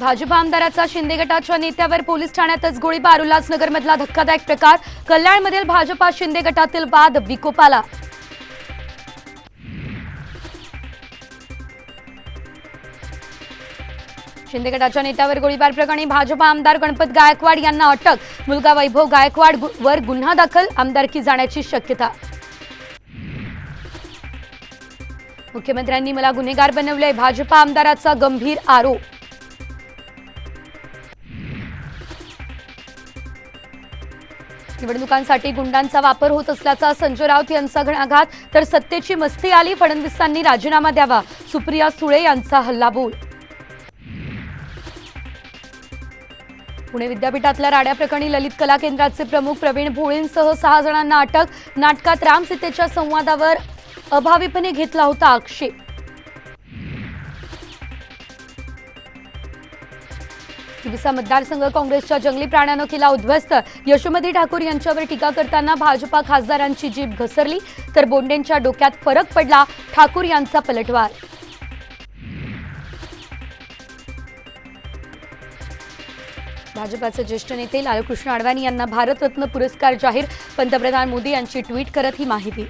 भाजपा आमदाराचा शिंदे गटाच्या नेत्यावर पोलीस ठाण्यातच गोळीबार. उल्हासनगरमधला धक्कादायक प्रकार. कल्याणमधील भाजपा शिंदे गटातील वाद विकोपाला. शिंदे गटाच्या नेत्यावर गोळीबार प्रकरणी भाजपा आमदार गणपत गायकवाड यांना अटक. मुलगा वैभव गायकवाड वर गुन्हा दाखल. आमदारकी जाण्याची शक्यता. मुख्यमंत्र्यांनी मला गुन्हेगार बनवले भाजपा आमदाराचा गंभीर आरोप. निवडणुकांसाठी गुंडांचा वापर होत असल्याचा संजय राऊत यांचा घणाघात तर सत्तेची मस्ती आली फडणवीसांनी राजीनामा द्यावा. सुप्रिया सुळे यांचा हल्लाबोल. पुणे विद्यापीठातल्या राड्या प्रकरणी ललित कला केंद्राचे प्रमुख प्रवीण भोळेंसह सहा जणांना अटक. नाटकात राम सीतेच्या संवादावर अभावीपणे घेतला होता आक्षेप. तिवसा मतदारसंघ काँग्रेसच्या जंगली प्राण्यानं केला उद्ध्वस्त. यशोमती ठाकूर यांच्यावर टीका करताना भाजपा खासदारांची जीभ घसरली तर बोंडेंच्या डोक्यात फरक पडला ठाकूर यांचा पलटवार. भाजपाचे ज्येष्ठ नेते लालकृष्ण अडवाणी यांना भारतरत्न पुरस्कार जाहीर पंतप्रधान मोदी यांची ट्विट करत ही माहिती.